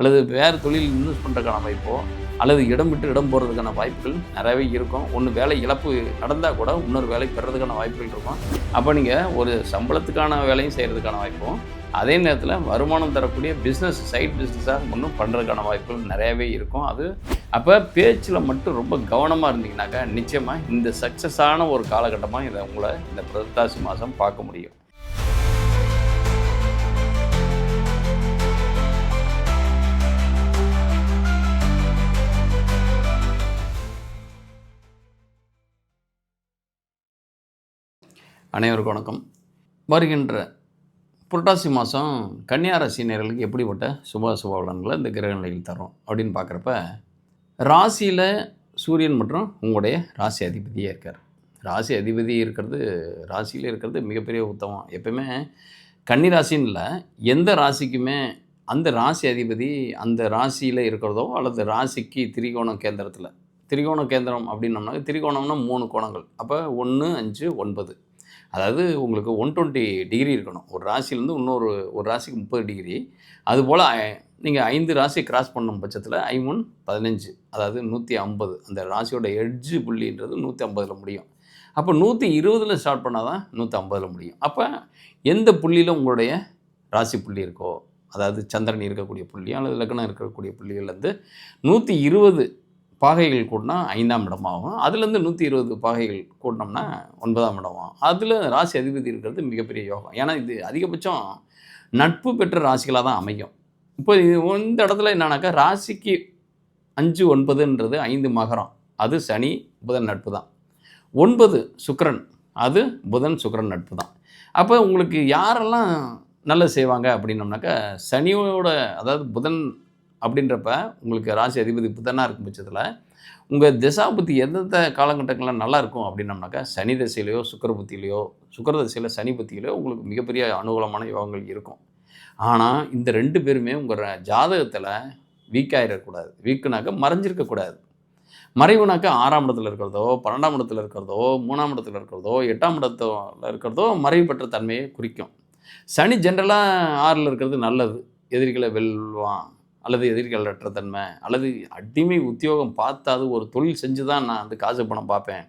அல்லது வேறு தொழில் இன்வெஸ்ட் பண்ணுறதுக்கான வாய்ப்போ அல்லது இடம் விட்டு இடம் போகிறதுக்கான வாய்ப்புகள் நிறையவே இருக்கும். ஒன்று வேலை இழப்பு நடந்தால் கூட இன்னொரு வேலை பெறதுக்கான வாய்ப்புகள் இருக்கும். அப்போ நீங்கள் ஒரு சம்பளத்துக்கான வேலையும் செய்கிறதுக்கான வாய்ப்பும் அதே நேரத்தில் வருமானம் தரக்கூடிய பிஸ்னஸ் சைட் பிஸ்னஸாக ஒன்றும் பண்ணுறதுக்கான வாய்ப்புகள் நிறையவே இருக்கும். அது அப்போ பேச்சில் மட்டும் ரொம்ப கவனமாக இருந்தீங்கன்னாக்கா நிச்சயமாக இந்த சக்ஸஸான ஒரு காலகட்டமாக இதை உங்களை இந்த புரட்டாசி மாதம் பார்க்க முடியும். அனைவருக்கும் வணக்கம். வருகின்ற புரட்டாசி மாதம் கன்னியாராசி நேர்களுக்கு எப்படிப்பட்ட சுப சுபலன்களை இந்த கிரக நிலையில் தரும் அப்படின்னு பார்க்குறப்ப ராசியில் சூரியன் மற்றும் உங்களுடைய ராசி அதிபதியே இருக்கார். ராசி அதிபதி இருக்கிறது ராசியில் இருக்கிறது மிகப்பெரிய உத்தமம். எப்பயுமே கன்னி ராசின்னு இல்லை எந்த ராசிக்குமே அந்த ராசி அதிபதி அந்த ராசியில் இருக்கிறதோ அல்லது ராசிக்கு திரிகோண கேந்திரத்தில் திரிகோண கேந்திரம் அப்படின்னோம்னாக்க திரிகோணம்னா மூணு கோணங்கள். அப்போ ஒன்று அஞ்சு ஒன்பது. அதாவது உங்களுக்கு ஒன் டுவெண்ட்டி டிகிரி இருக்கணும். ஒரு ராசிலேருந்து இன்னொரு ஒரு ராசிக்கு முப்பது டிகிரி அதுபோல் நீங்கள் ஐந்து ராசி கிராஸ் பண்ணும் பட்சத்தில் ஐமுன் பதினஞ்சு அதாவது நூற்றி ஐம்பது. அந்த ராசியோட எட்ஜு புள்ளின்றது நூற்றி ஐம்பதில் முடியும். அப்போ நூற்றி இருபதில் ஸ்டார்ட் பண்ணால் தான் நூற்றி ஐம்பதில் முடியும். அப்போ எந்த புள்ளியில் உங்களுடைய ராசி புள்ளி இருக்கோ அதாவது சந்திரன் இருக்கக்கூடிய புள்ளி அல்லது லக்னம் இருக்கக்கூடிய புள்ளிகள்லேருந்து நூற்றி இருபது பாகைகள் கூட்டினா ஐந்தாம் இடமாகும். அதுலேருந்து நூற்றி இருபது பாகைகள் கூட்டினோம்னா ஒன்பதாம் இடமாகும். அதில் ராசி அதிபதி இருக்கிறது மிகப்பெரிய யோகம். ஏன்னா இது அதிகபட்சம் நட்பு பெற்ற ராசிகளாக தான் அமையும். இப்போ இது இந்த இடத்துல என்னன்னாக்கா ராசிக்கு அஞ்சு ஒன்பதுன்றது ஐந்து மகரம். அது சனி புதன் நட்பு தான். ஒன்பது சுக்கரன். அது புதன் சுக்கரன் நட்பு தான். அப்போ உங்களுக்கு யாரெல்லாம் நல்லது செய்வாங்க அப்படின்னோம்னாக்கா சனியோட அதாவது புதன் அப்படின்றப்ப உங்களுக்கு ராசி அதிபதி புதனாக இருக்கும் பட்சத்தில் உங்கள் திசாபுத்தி எந்தெந்த காலகட்டங்கள்லாம் நல்லா இருக்கும் அப்படின்னம்னாக்கா சனி தசையிலையோ சுக்கர புத்தியிலையோ சுக்கர தசையில் சனி புத்தியிலையோ உங்களுக்கு மிகப்பெரிய அனுகூலமான யோகங்கள் இருக்கும். ஆனால் இந்த ரெண்டு பேருமே உங்கள் ஜாதகத்தில் வீக்காயிடக்கூடாது வீக்குனாக்கா மறைஞ்சிருக்கக்கூடாது. மறைவுனாக்கா ஆறாம் இடத்துல இருக்கிறதோ பன்னெண்டாம் இடத்துல இருக்கிறதோ மூணாம் இடத்துல இருக்கிறதோ எட்டாம் இடத்துல இருக்கிறதோ மறைவு பெற்ற தன்மையை குறிக்கும். சனி ஜென்ரலாக ஆறில் இருக்கிறது நல்லது. எதிரிகளை வெல்வான். அல்லது எதிரிகளற்ற தன்மை அல்லது அடிமை உத்தியோகம் பார்த்தாது ஒரு தொழில் செஞ்சு தான் நான் வந்து காசு பணம் பார்ப்பேன்.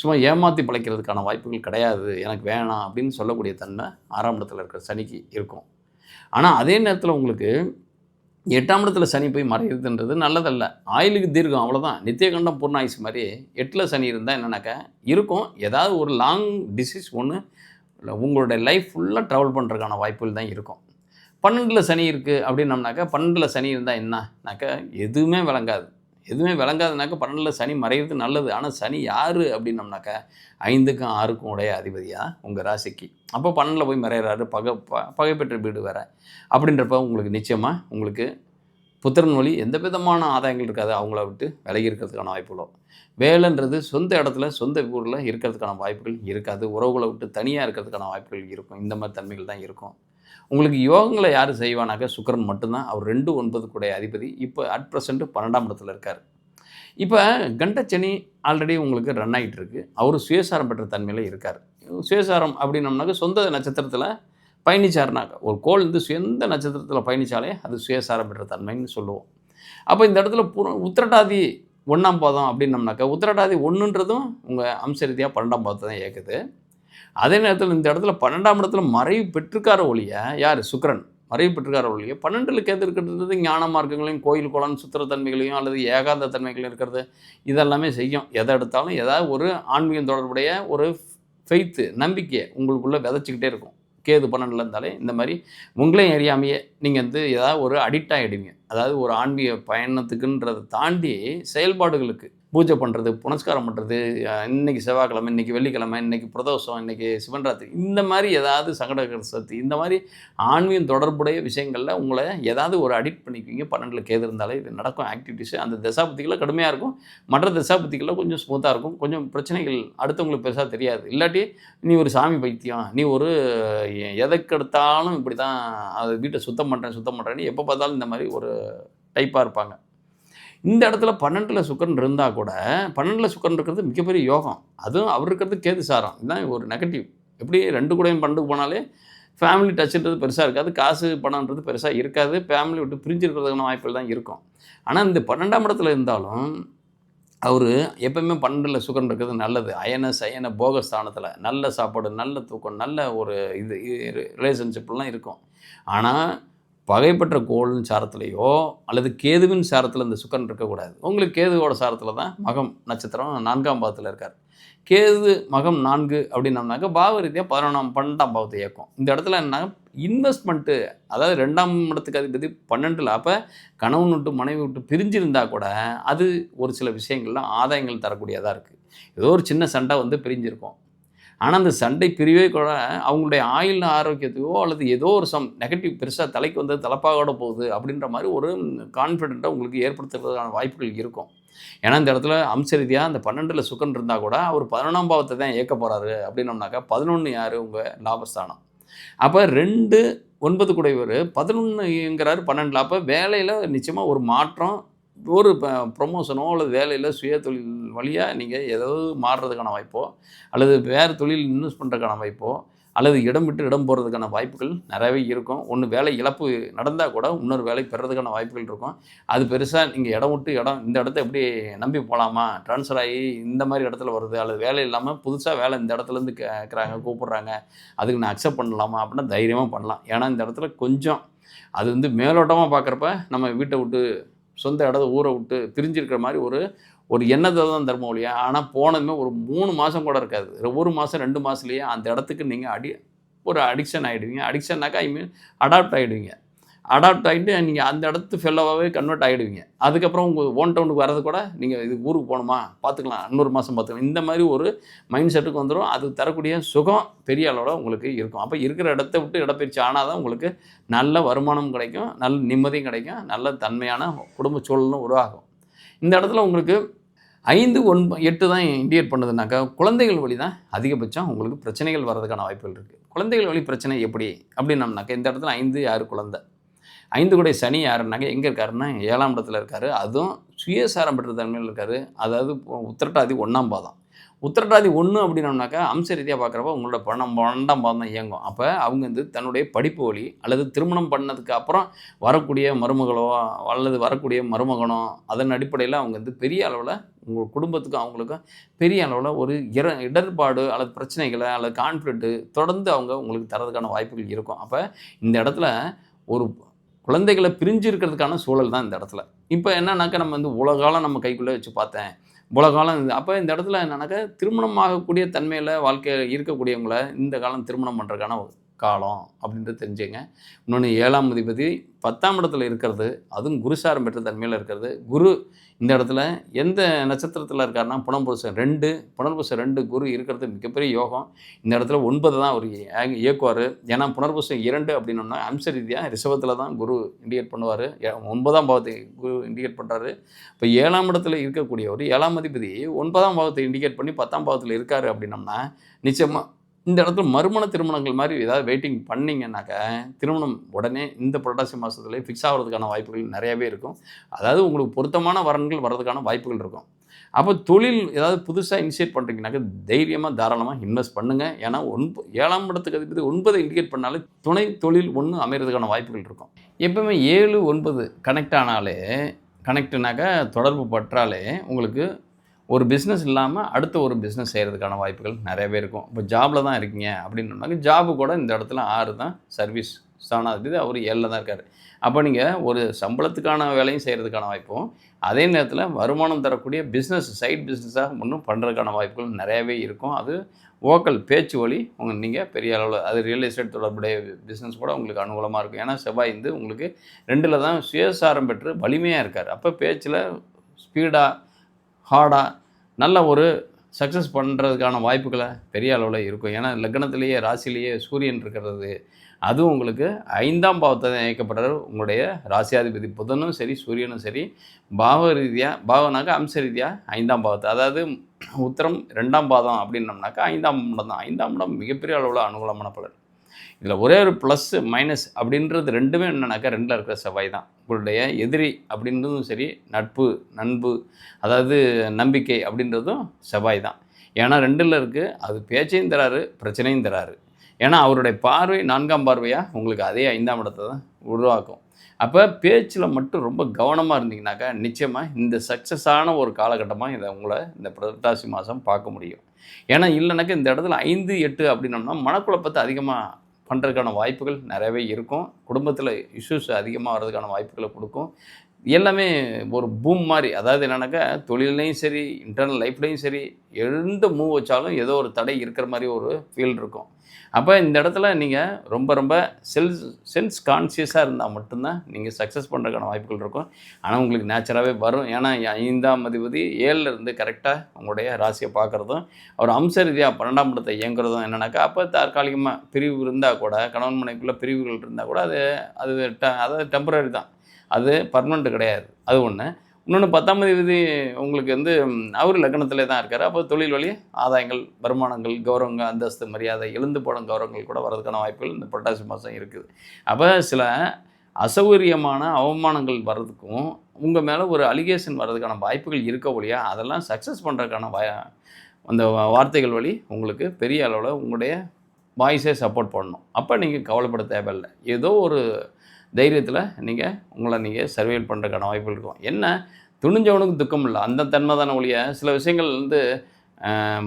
சும்மா ஏமாற்றி பழைக்கிறதுக்கான வாய்ப்புகள் கிடையாது. எனக்கு வேணாம் அப்படின்னு சொல்லக்கூடிய தன்மை ஆறாம் இடத்துல இருக்கிற சனிக்கு இருக்கும். ஆனால் அதே நேரத்தில் உங்களுக்கு எட்டாம் இடத்துல சனி போய் மறையுதுன்றது நல்லதல்ல. ஆயிலுக்கு தீர்க்கம் அவ்வளோதான் நித்தியகண்டம் பூர்ண ஆயுசு மாதிரி எட்டில் சனி இருந்தால் என்னென்னாக்கா இருக்கும். ஏதாவது ஒரு லாங் டிசீஸ் ஒன்று உங்களுடைய லைஃப் ஃபுல்லாக ட்ராவல் பண்ணுறதுக்கான வாய்ப்புகள் தான் இருக்கும். பன்னெண்டில் சனி இருக்குது அப்படின்னம்னாக்கா பன்னெண்டில் சனி இருந்தால் என்னன்னாக்கா எதுவுமே விளங்காது. எதுவுமே விளங்காதுனாக்கா பன்னெண்டில் சனி மறைகிறது நல்லது. ஆனால் சனி யார் அப்படின்னம்னாக்கா ஐந்துக்கும் ஆறுக்கும் உடைய அதிபதியாக உங்கள் ராசிக்கு. அப்போ பன்னெண்டில் போய் மறையிறாரு. பகை ப பகை பெற்ற வீடு வேறு. அப்படின்றப்ப உங்களுக்கு நிச்சயமாக உங்களுக்கு புத்திரன் வழி எந்த விதமான ஆதாயங்கள் இருக்காது. அவங்கள விட்டு விலகி இருக்கிறதுக்கான வாய்ப்புகளோ வேலைன்றது சொந்த இடத்துல சொந்த ஊரில் இருக்கிறதுக்கான வாய்ப்புகள் இருக்காது. உறவுகளை விட்டு தனியாக இருக்கிறதுக்கான வாய்ப்புகள் இருக்கும். இந்த மாதிரி தன்மைகள் தான் இருக்கும். உங்களுக்கு யோகங்களை யார் செய்வானாக்க சுக்கரன் மட்டும்தான். அவர் ரெண்டு ஒன்பது கூடைய அதிபதி. இப்போ அட் ப்ரெசண்ட்டு பன்னெண்டாம் இடத்துல இருக்கார். இப்போ கண்டச்சனி ஆல்ரெடி உங்களுக்கு ரன் ஆகிட்டு இருக்கு. அவர் சுயசாரம் பெற்ற தன்மையில் இருக்கார். சுயசாரம் அப்படின்னம்னாக்க சொந்த நட்சத்திரத்தில் பயணிச்சார்னாக்க ஒரு கோள் வந்து சுயந்த நட்சத்திரத்தில் பயணித்தாலே அது சுயசாரம் பெற்ற தன்மைன்னு சொல்லுவோம். அப்போ இந்த இடத்துல புற உத்திரட்டாதி ஒன்றாம் பாதம் அப்படின்னம்னாக்கா உத்திரட்டாதி ஒன்றுன்றதும் உங்கள் அம்ச ரீதியாக பன்னெண்டாம் பாதத்தை தான் இயக்குது. அதே நேரத்தில் இந்த இடத்துல பன்னெண்டாம் இடத்துல மறைவு பெற்றுக்கார ஒழிய யார்? சுக்கரன். மறைவு பெற்றுக்கார ஒழிய பன்னெண்டில் கேத்து இருக்கிறது ஞான மார்க்கங்களையும் கோயில் குளம் சுத்திரத்தன்மைகளையும் அல்லது ஏகாந்த தன்மைகளையும் இருக்கிறது. இதெல்லாமே செய்யும். எதை எடுத்தாலும் ஏதாவது ஒரு ஆன்மீகம் தொடர்புடைய ஒரு ஃபெய்த்து நம்பிக்கையை உங்களுக்குள்ளே விதைச்சிக்கிட்டே இருக்கும். கேது பன்னெண்டில் இருந்தாலே இந்த மாதிரி உங்களையும் அறியாமையே நீங்கள் வந்து ஏதாவது ஒரு அடிக்ட் ஆகிடுவீங்க அதாவது ஒரு ஆன்மீக பயணத்துக்குன்றதை தாண்டி செயல்பாடுகளுக்கு பூஜை பண்ணுறது புனஸ்காரம் பண்ணுறது இன்றைக்கி செவ்வாய்க்கிழமை இன்றைக்கி வெள்ளிக்கிழமை இன்றைக்கி பிரதோஷம் இன்றைக்கி சிவன்ராத்திரி இந்த மாதிரி ஏதாவது சங்கட சக்தி இந்த மாதிரி ஆன்மீகம் தொடர்புடைய விஷயங்களில் உங்களை ஏதாவது ஒரு அடிக்ட் பண்ணிக்குவீங்க. பன்னெண்டில் கேது இருந்தாலே இது நடக்கும். ஆக்டிவிட்டீஸு அந்த தசாபத்திகளில் கடுமையாக இருக்கும். மற்ற தசாபத்திகளில் கொஞ்சம் ஸ்மூத்தாக இருக்கும். கொஞ்சம் பிரச்சனைகள் அடுத்தவங்களுக்கு பெருசாக தெரியாது. இல்லாட்டி நீ ஒரு சாமி பைத்தியம் நீ ஒரு எதற்கெடுத்தாலும் இப்படி தான் அது வீட்டை சுத்தம் பண்ணுறேன் சுத்தம் பண்ணுறேன்னு எப்போ பார்த்தாலும் இந்த மாதிரி ஒரு டைப்பாக இருப்பாங்க. இந்த இடத்துல பன்னெண்டில் சுக்கரன் இருந்தால் கூட பன்னெண்டில் சுக்கரன் இருக்கிறது மிகப்பெரிய யோகம். அதுவும் அவர் இருக்கிறது கேது சாரம். இதுதான் ஒரு நெகட்டிவ் எப்படி ரெண்டு கூடையும் பன்னெண்டுக்கு போனாலே ஃபேமிலி டச்சுன்றது பெருசாக இருக்காது காசு பணம்ன்றது பெருசாக இருக்காது ஃபேமிலி விட்டு பிரிஞ்சிருக்கிறதுக்கான வாய்ப்புகள் தான் இருக்கும். ஆனால் இந்த பன்னெண்டாம் இடத்துல இருந்தாலும் அவர் எப்பயுமே பன்னெண்டில் சுகன் இருக்கிறது நல்லது. அயன சயன போகஸ்தானத்தில் நல்ல சாப்பாடு நல்ல தூக்கம் நல்ல ஒரு இது ரிலேஷன்ஷிப்லாம் இருக்கும். ஆனால் பகைப்பற்ற கோளின் சாரத்துலேயோ அல்லது கேதுவின் சாரத்தில் இந்த சுக்கரன் இருக்கக்கூடாது. உங்களுக்கு கேதுவோட சாரத்தில் தான் மகம் நட்சத்திரம் நான்காம் பாவத்தில் இருக்கார். கேது மகம் நான்கு அப்படின்னம்னாக்க பாவ ரீதியாக பதினொன்றாம் பன்னெண்டாம் பாவத்தை இயக்கும். இந்த இடத்துல என்ன இன்வெஸ்ட்மெண்ட்டு அதாவது ரெண்டாம் இடத்துக்கு அதிபதி பன்னெண்டில் அப்போ கணவன் விட்டு மனைவி விட்டு பிரிஞ்சிருந்தால் கூட அது ஒரு சில விஷயங்கள்லாம் ஆதாயங்கள் தரக்கூடியதாக இருக்குது ஏதோ ஒரு சின்ன சண்டை வந்து பிரிஞ்சிருக்கும். ஆனால் அந்த சண்டை பிரிவே கூட அவங்களுடைய ஆயுள் ஆரோக்கியத்தையோ அல்லது ஏதோ ஒரு சம் நெகட்டிவ் பெருசாக தலைக்கு வந்தது தலைப்பாகோட போகுது அப்படின்ற மாதிரி ஒரு கான்ஃபிடென்ட்டாக உங்களுக்கு ஏற்படுத்துறதுக்கான வாய்ப்புகள் இருக்கும். ஏன்னா இந்த இடத்துல அம்ச ரீதியாக அந்த பன்னெண்டில் சுக்கன் இருந்தால் கூட அவர் பதினொன்றாம் பாவத்தை தான் இயக்க போகிறாரு அப்படின்னோம்னாக்கா பதினொன்று யார்? உங்கள் லாபஸ்தானம். அப்போ ரெண்டு ஒன்பது குடைவர் பதினொன்றுங்கிறாரு பன்னெண்டில். அப்போ வேலையில் நிச்சயமாக ஒரு மாற்றம் ஒரு ப்ரொமோஷனோ அல்லது வேலையில் சுய தொழில் வழியாக நீங்கள் ஏதாவது மாறுறதுக்கான வாய்ப்போ அல்லது வேறு தொழில் இன்வெஸ்ட் பண்ணுறதுக்கான வாய்ப்போ அல்லது இடம் விட்டு இடம் போகிறதுக்கான வாய்ப்புகள் நிறையவே இருக்கும். ஒன்று வேலை இழப்பு நடந்தால் கூட இன்னொரு வேலை பெறதுக்கான வாய்ப்புகள் இருக்கும். அது பெருசாக நீங்கள் இடம் விட்டு இடம் இந்த இடத்த எப்படி நம்பி போகலாமா ட்ரான்ஸ்ஃபர் ஆகி இந்த மாதிரி இடத்துல வருது அல்லது வேலை இல்லாமல் புதுசாக வேலை இந்த இடத்துலேருந்து கேட்குறாங்க கூப்பிட்றாங்க அதுக்கு நான் அக்செப்ட் பண்ணலாமா? அப்படின்னா தைரியமாக பண்ணலாம். ஏன்னா இந்த இடத்துல கொஞ்சம் அது வந்து மேலோட்டமாக பார்க்குறப்ப நம்ம வீட்டை விட்டு சொந்த இடத்த ஊரை விட்டு பிரிஞ்சிருக்கிற மாதிரி ஒரு ஒரு எண்ணத்தை தான் தரும ஒழியா ஆனால் போனதுமே ஒரு மூணு மாதம் கூட இருக்காது. ஒரு மாதம் ரெண்டு மாதத்துலேயே அந்த இடத்துக்கு நீங்கள் அடி ஒரு அடிக்ஷன் ஆகிடுவீங்க அடிக்ஷன்னாக்கா ஐ மீன் அடாப்ட் ஆகிடுவீங்க அடாப்ட் ஆகிட்டு நீங்கள் அந்த இடத்து ஃபெல்லோவாகவே கன்வெர்ட் ஆகிடுவீங்க அதுக்கப்புறம் உங்கள் ஓன் டவுனுக்கு வரது கூட நீங்கள் இது ஊருக்கு போகணுமா? பார்த்துக்கலாம். இன்னொரு மாதம் பார்த்துக்கலாம். இந்த மாதிரி ஒரு மைண்ட் செட்டுக்கு வந்துடும் அது தரக்கூடிய சுகம் பெரிய அளவில் உங்களுக்கு இருக்கும். அப்போ இருக்கிற இடத்த விட்டு இடப்பயிற்சி ஆனால் தான் உங்களுக்கு நல்ல வருமானம் கிடைக்கும். நல்ல நிம்மதியும் கிடைக்கும். நல்ல தன்மையான குடும்ப சூழலும் உருவாகும். இந்த இடத்துல உங்களுக்கு ஐந்து ஒன்பது எட்டு தான் இண்டிகேட் பண்ணுதுனாக்கா குழந்தைகள் வழி தான் அதிகபட்சம் உங்களுக்கு பிரச்சனைகள் வர்றதுக்கான வாய்ப்புகள் இருக்குது குழந்தைகள் வழி பிரச்சனை எப்படி? அப்படின்னம்னாக்கா இந்த இடத்துல ஐந்து ஆறு குழந்தை. ஐந்து கூட சனி யாருன்னாக்க எங்கே இருக்காருன்னா ஏழாம் இடத்துல இருக்கார். அதுவும் சுயசாரம் பெற்ற தன்மையில் இருக்கார். அதாவது உத்திரட்டாதி ஒன்றாம் பாதம். உத்திரட்டாதி ஒன்று அப்படின்னோம்னாக்கா அம்ச ரீதியாக பார்க்குறப்ப உங்களோட பணம் பன்னெண்டாம் பாதம் தான் இயங்கும். அப்போ அவங்க வந்து தன்னுடைய படிப்பு வழி அல்லது திருமணம் பண்ணதுக்கு அப்புறம் வரக்கூடிய மருமகளோ அல்லது வரக்கூடிய மருமகனோ அதன் அடிப்படையில் அவங்க வந்து பெரிய அளவில் உங்கள் குடும்பத்துக்கும் அவங்களுக்கும் பெரிய அளவில் ஒரு இர இடர்பாடு அல்லது பிரச்சனைகளை அல்லது கான்ஃப்ளிக்ட்டு தொடர்ந்து அவங்க உங்களுக்கு தரதுக்கான வாய்ப்புகள் இருக்கும். அப்போ இந்த இடத்துல ஒரு குழந்தைகளை பிரிஞ்சு இருக்கிறதுக்கான சூழல் தான் இந்த இடத்துல. இப்போ என்னன்னாக்கா நம்ம வந்து உலகாலம் நம்ம கைக்குள்ளே வச்சு பார்த்தேன். உலகாலம் இது அப்போ இந்த இடத்துல என்னன்னாக்கா திருமணம் ஆகக்கூடிய தன்மையில் வாழ்க்கையில் இருக்கக்கூடியவங்கள இந்த காலம் திருமணம் பண்ணுறதுக்கான காலம் அப்படின்றது தெரிஞ்சுங்க. இன்னொன்று ஏழாம் அதிபதி பத்தாம் இடத்துல இருக்கிறது அதுவும் குருசாரம் பெற்ற தன்மையில் இருக்கிறது. குரு இந்த இடத்துல எந்த நட்சத்திரத்தில் இருக்காருன்னா புனர்புருஷம் ரெண்டு புனர்புருஷன் ரெண்டு குரு இருக்கிறது மிகப்பெரிய யோகம். இந்த இடத்துல ஒன்பது தான் அவர் இயக்குவார். ஏன்னா புனர்புருஷன் இரண்டு அப்படின்னோம்னா அம்ச ரீதியாக ரிஷபத்தில் தான் குரு இண்டிகேட் பண்ணுவார். ஒன்பதாம் பாவத்தை குரு இண்டிகேட் பண்ணுறாரு இப்போ ஏழாம் இடத்துல இருக்கக்கூடியவர் ஏழாம் அதிபதி ஒன்பதாம் பாவத்தை இண்டிகேட் பண்ணி பத்தாம் பாவத்தில் இருக்கார் அப்படின்னோம்னா நிச்சயமாக இந்த இடத்துல மறுமண திருமணங்கள் மாதிரி ஏதாவது வெயிட்டிங் பண்ணிங்கன்னாக்க திருமணம் உடனே இந்த புரட்டாசி மாதத்துலேயே ஃபிக்ஸ் ஆகிறதுக்கான வாய்ப்புகள் நிறையாவே இருக்கும். அதாவது உங்களுக்கு பொருத்தமான வரன்கள் வர்றதுக்கான வாய்ப்புகள் இருக்கும். அப்போ தொழில் ஏதாவது புதுசாக இனிஷியேட் பண்ணுறீங்கனாக்க தைரியமாக தாராளமாக இன்வெஸ்ட் பண்ணுங்கள் ஏன்னா ஒன்பது ஏழாம் இடத்துக்கு அதிபதி ஒன்பதை இண்டிகேட் பண்ணாலே துணை தொழில் ஒன்று அமைகிறதுக்கான வாய்ப்புகள் இருக்கும். எப்பவுமே ஏழு ஒன்பது கனெக்ட் ஆனாலே கனெக்ட்னாக்கா தொடர்பு பற்றாலே உங்களுக்கு ஒரு பிஸ்னஸ் இல்லாமல் அடுத்த ஒரு பிஸ்னஸ் செய்கிறதுக்கான வாய்ப்புகள் நிறையவே இருக்கும். இப்போ ஜாபில் தான் இருக்கீங்க அப்படின்னோம்னாக்க ஜாபு கூட இந்த இடத்துல ஆறு தான் சர்வீஸ் ஸ்தானாதிபதி அவர் ஏழில் தான் இருக்கார். அப்போ நீங்கள் ஒரு சம்பளத்துக்கான வேலையும் செய்கிறதுக்கான வாய்ப்பும் அதே நேரத்தில் வருமானம் தரக்கூடிய பிஸ்னஸ் சைட் பிஸ்னஸாக ஒன்றும் பண்ணுறதுக்கான வாய்ப்புகள் நிறையவே இருக்கும். அது ஓக்கல் பேச்சு வழி உங்கள் நீங்கள் பெரிய அளவில் அது ரியல் எஸ்டேட் தொடர்புடைய பிஸ்னஸ் கூட உங்களுக்கு அனுகூலமாக இருக்கும். ஏன்னா செவ்வாய் வந்து உங்களுக்கு ரெண்டில் தான் சுயசாரம் பெற்று வலிமையாக இருக்கார். அப்போ பேச்சில் ஸ்பீடாக ஹார்டாக நல்ல ஒரு சக்ஸஸ் பண்ணுறதுக்கான வாய்ப்புகளை பெரிய அளவில் இருக்கும். ஏன்னா லக்னத்திலேயே ராசிலேயே சூரியன் இருக்கிறது. அதுவும் உங்களுக்கு ஐந்தாம் பாவத்தை தான் உங்களுடைய ராசியாதிபதி புதனும் சரி சூரியனும் சரி பாவ ரீதியாக பாவனாக்கா அம்ச ரீதியாக ஐந்தாம் பாவத்தை. அதாவது உத்தரம் ரெண்டாம் பாதம் அப்படின்னம்னாக்கா ஐந்தாம் இடம் தான். ஐந்தாம் இடம் மிகப்பெரிய அளவில் அனுகூலமான பலன். இதில் ஒரே ஒரு ப்ளஸ் மைனஸ் அப்படின்றது ரெண்டுமே என்னன்னாக்கா ரெண்டில் இருக்கிற செவ்வாய் தான். உங்களுடைய எதிரி அப்படின்றதும் சரி நட்பு நண்பு அதாவது நம்பிக்கை அப்படின்றதும் செவ்வாய் தான். ஏன்னா ரெண்டில் இருக்குது அது பேச்சையும் தராரு பிரச்சனையும் தராரு. ஏன்னா அவருடைய பார்வை நான்காம் பார்வையாக உங்களுக்கு அதே ஐந்தாம் இடத்தை தான் உருவாக்கும். அப்போ பேச்சில் மட்டும் ரொம்ப கவனமாக இருந்தீங்கனாக்கா நிச்சயமாக இந்த சக்ஸஸான ஒரு காலகட்டமாக இதை உங்களை இந்த புரட்டாசி மாதம் பார்க்க முடியும். ஏன்னா இல்லைனாக்கா இந்த இடத்துல ஐந்து எட்டு அப்படின்னோம்னா மனக்குழப்பத்தை அதிகமாக பண்ணுறதுக்கான வாய்ப்புகள் நிறையவே இருக்கும். குடும்பத்தில் இஷ்யூஸ் அதிகமாக வர்றதுக்கான வாய்ப்புகளை கொடுக்கும். எல்லாமே ஒரு பூம் மாதிரி. அதாவது என்னென்னாக்கா தொழிலையும் சரி இன்டர்னல் லைஃப்லையும் சரி எந்த மூவ் வச்சாலும் ஏதோ ஒரு தடை இருக்கிற மாதிரி ஒரு ஃபீல் இருக்கும். அப்போ இந்த இடத்துல நீங்கள் ரொம்ப ரொம்ப செல்ஸ் சென்ஸ் கான்சியஸாக இருந்தால் மட்டும்தான் நீங்கள் சக்ஸஸ் பண்ணுறதுக்கான வாய்ப்புகள் இருக்கும். ஆனால் உங்களுக்கு நேச்சராகவே வரும். ஏன்னா ஐந்தாம் அதிபதி ஏழில் இருந்து கரெக்டாக உங்களுடைய ராசியை பார்க்குறதும் அவர் அம்ச ரீதியாக பன்னெண்டாம் இடத்தை இயங்குறதும் என்னென்னாக்கா அப்போ தற்காலிகமாக பிரிவு இருந்தால் கூட கணவன் மனைக்குள்ளே பிரிவுகள் இருந்தால் கூட அது அது ட அதாவது டெம்பரரி தான். அது பர்மனெண்ட் கிடையாது. அது ஒன்று இன்னொன்று பத்தாம் தேதி உங்களுக்கு வந்து அவர் லக்னத்திலே தான் இருக்கார். அப்போ தொழில் வழி ஆதாயங்கள் வருமானங்கள் கௌரவங்கள் அந்தஸ்து மரியாதை எழுந்து போன கௌரவங்கள் கூட வரதுக்கான வாய்ப்புகள் இந்த புரட்டாசி மாதம் இருக்குது. அப்போ சில அசௌகரியமான அவமானங்கள் வர்றதுக்கும் உங்கள் மேலே ஒரு அலிகேஷன் வர்றதுக்கான வாய்ப்புகள் இருக்க ஒழியா அதெல்லாம் சக்ஸஸ் பண்ணுறதுக்கான வா அந்த வார்த்தைகள் வழி உங்களுக்கு பெரிய அளவில் உங்களுடைய வாய்ஸே சப்போர்ட் பண்ணணும். அப்போ நீங்கள் கவலைப்பட தேவையில்லை. ஏதோ ஒரு தைரியத்தில் நீங்கள் உங்களை நீங்கள் சர்வைவல் பண்ணுறதுக்கான வாய்ப்புகள் இருக்கும். என்ன? துணிஞ்சவனுக்கு துக்கம் இல்லை. அந்த தன்மை தானே ஒழிய சில விஷயங்கள் வந்து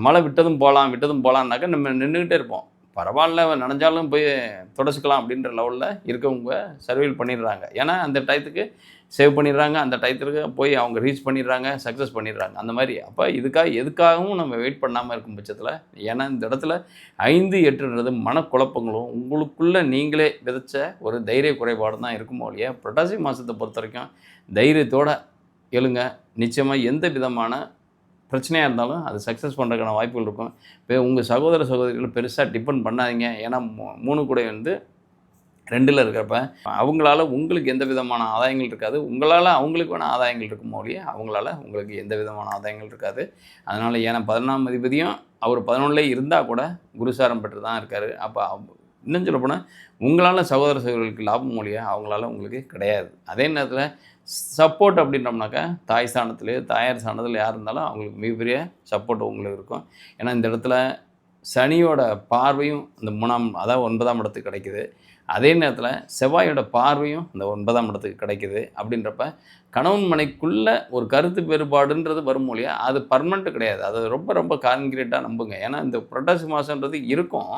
மழை விட்டதும் போகலாம் விட்டதும் போகலான்னாக்கா நம்ம நின்றுக்கிட்டே இருப்போம். பரவாயில்ல நனைஞ்சாலும் போய் தொடச்சிக்கலாம் அப்படின்ற லெவலில் இருக்கவங்க சர்வைவல் பண்ணிடுறாங்க. ஏன்னா அந்த டயத்துக்கு சேவ் பண்ணிடுறாங்க அந்த டயத்துக்கு போய் அவங்க ரீச் பண்ணிடுறாங்க சக்ஸஸ் பண்ணிடுறாங்க. அந்த மாதிரி. அப்போ இதுக்காக எதுக்காகவும் நம்ம வெயிட் பண்ணாமல் இருக்கும் பட்சத்தில் ஏன்னா இந்த இடத்துல ஐந்து எட்டுன்றது மனக்குழப்பங்களும் உங்களுக்குள்ளே நீங்களே விதைச்ச ஒரு தைரிய குறைபாடு தான் இருக்குமோ இல்லையா? புரட்டாசி மாதத்தை பொறுத்த வரைக்கும் தைரியத்தோடு எழுங்க. நிச்சயமாக எந்த விதமான பிரச்சனையாக இருந்தாலும் அது சக்ஸஸ் பண்ணுறதுக்கான வாய்ப்புகள் இருக்கும். இப்போ உங்கள் சகோதர சகோதரிகள் பெருசாக டிபெண்ட் பண்ணாதீங்க. ஏன்னா மூணு கூட வந்து ரெண்டில் இருக்கிறப்ப அவங்களால உங்களுக்கு எந்த விதமான ஆதாயங்கள் இருக்காது. உங்களால் அவங்களுக்கு வேணால் ஆதாயங்கள் இருக்குமோ இல்லையா அவங்களால உங்களுக்கு எந்த விதமான ஆதாயங்கள் இருக்காது. அதனால் ஏன்னா பதினொன்றாம் அதிபதியும் அவர் பதினொன்றுலேயே இருந்தால் கூட குருசாரம் பெற்று தான் இருக்கார். அப்போ இன்னும் சொல்ல போனால் உங்களால் சகோதர சகோதரிகளுக்கு லாபம் மொழியாக அவங்களால உங்களுக்கு கிடையாது. அதே நேரத்தில் சப்போர்ட் அப்படின்றோம்னாக்கா தாய் ஸ்தானத்துலேயோ தாயார் ஸ்தானத்தில் யார் இருந்தாலும் அவங்களுக்கு மிகப்பெரிய சப்போர்ட் உங்களுக்கு இருக்கும். ஏன்னா இந்த இடத்துல சனியோட பார்வையும் இந்த மூணாம் அதாவது ஒன்பதாம் இடத்துக்கு கிடைக்குது. அதே நேரத்தில் செவ்வாயோட பார்வையும் இந்த ஒன்பதாம் இடத்துக்கு கிடைக்குது அப்படின்றப்ப கணவன் மனைக்குள்ள ஒரு கருத்து வேறுபாடுன்றது வரும் மொழியா அது பர்மனெண்ட் கிடையாது. அது ரொம்ப ரொம்ப கான்கிரீட்டாக நம்புங்க. ஏன்னா இந்த புரட்டாசி மாதன்றது இருக்கும்.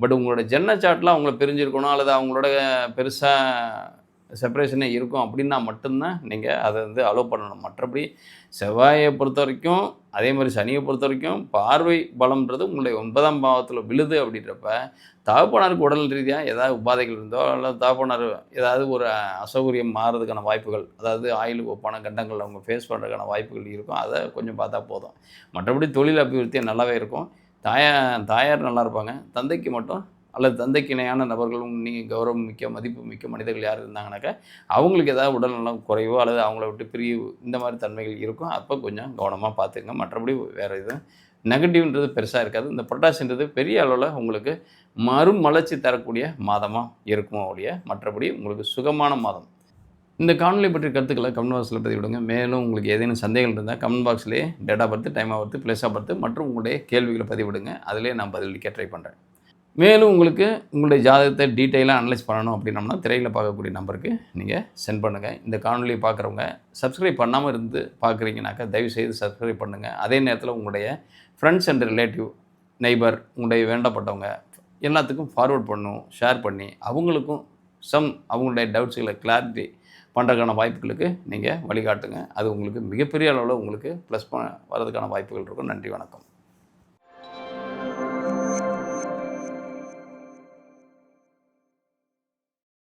பட் உங்களோட ஜென்ன சாட்டில் அவங்கள பிரிஞ்சிருக்கணும் அல்லது அவங்களோட பெருசாக செப்பரேஷனே இருக்கும் அப்படின்னா மட்டும்தான் நீங்கள் அதை வந்து அலோவ் பண்ணணும். மற்றபடி செவ்வாயை பொறுத்த வரைக்கும் அதே மாதிரி சனியை பொறுத்த வரைக்கும் பார்வை பலம்ன்றது உங்களுடைய ஒன்பதாம் பாவத்தில் விழுது அப்படின்றப்ப தகப்பனாருக்கு உடல் ரீதியாக ஏதாவது உபாதைகள் இருந்தோ அல்லது தகப்பனார் ஏதாவது ஒரு அசௌகரியம் மாறுறதுக்கான வாய்ப்புகள் அதாவது ஆயில் ஒப்பான கண்டங்கள் அவங்க ஃபேஸ் பண்ணுறதுக்கான வாய்ப்புகள் இருக்கும் அதை கொஞ்சம் பார்த்தா போதும். மற்றபடி தொழில் அபிவிருத்தி நல்லாவே இருக்கும். தாயார் தாயார் நல்லா இருப்பாங்க. தந்தைக்கு மட்டும் அல்லது தந்தைக்கு இணையான நபர்களும் நீங்கள் கௌரவம் மிக்க மதிப்பு மிக்க மனிதர்கள் யார் இருந்தாங்கனாக்கா அவங்களுக்கு ஏதாவது உடல்நலம் குறைவோ அல்லது அவங்கள விட்டு பிரிவு இந்த மாதிரி தன்மைகள் இருக்கும் அப்போ கொஞ்சம் கவனமாக பார்த்துங்க மற்றபடி வேறு எதுவும் நெகட்டிவ்ன்றது பெருசாக இருக்காது. இந்த பொட்டாசின்றது பெரிய அளவில் உங்களுக்கு மறுமலர்ச்சி தரக்கூடிய மாதமாக இருக்குமோ ஒழிய மற்றபடி உங்களுக்கு சுகமான மாதம். இந்த காணொலி பற்றி கருத்துக்களை கமெண்ட் பாக்ஸில் பதிவிடுங்க. மேலும் உங்களுக்கு ஏதேனும் சந்தேகங்கள் இருந்தால் comment பாக்ஸ்லேயே date of birth time of பார்த்து பிளேஸ் ஆஃப் மற்றும் உங்களுடைய கேள்விகளை பதிவிடுங்க. அதிலே நான் பதிலளிக்க ட்ரை பண்ணுறேன் மேலும் உங்களுக்கு உங்களுடைய ஜாதகத்தை டீட்டெயிலாக அனலைஸ் பண்ணணும் அப்படின்னம்னா திரையில் பார்க்கக்கூடிய நம்பருக்கு நீங்கள் சென்ட் பண்ணுங்கள் இந்த காணொலியை பார்க்குறவங்க சப்ஸ்கிரைப் பண்ணாமல் இருந்து பார்க்குறீங்கனாக்கா தயவுசெய்து சப்ஸ்கிரைப் பண்ணுங்கள் அதே நேரத்தில் உங்களுடைய ஃப்ரெண்ட்ஸ் அண்ட் ரிலேட்டிவ் நெய்பர் உங்களுடைய வேண்டப்பட்டவங்க எல்லாத்துக்கும் ஃபார்வர்ட் பண்ணும் ஷேர் பண்ணி அவங்களுக்கும் சம் அவங்களுடைய டவுட்ஸுகளை கிளாரிட்டி பண்ணுறதுக்கான வாய்ப்புகளுக்கு நீங்கள் வழிகாட்டுங்க. அது உங்களுக்கு மிகப்பெரிய அளவில் உங்களுக்கு ப்ளஸ் பண்ண வரதுக்கான வாய்ப்புகள் இருக்கும். நன்றி வணக்கம்.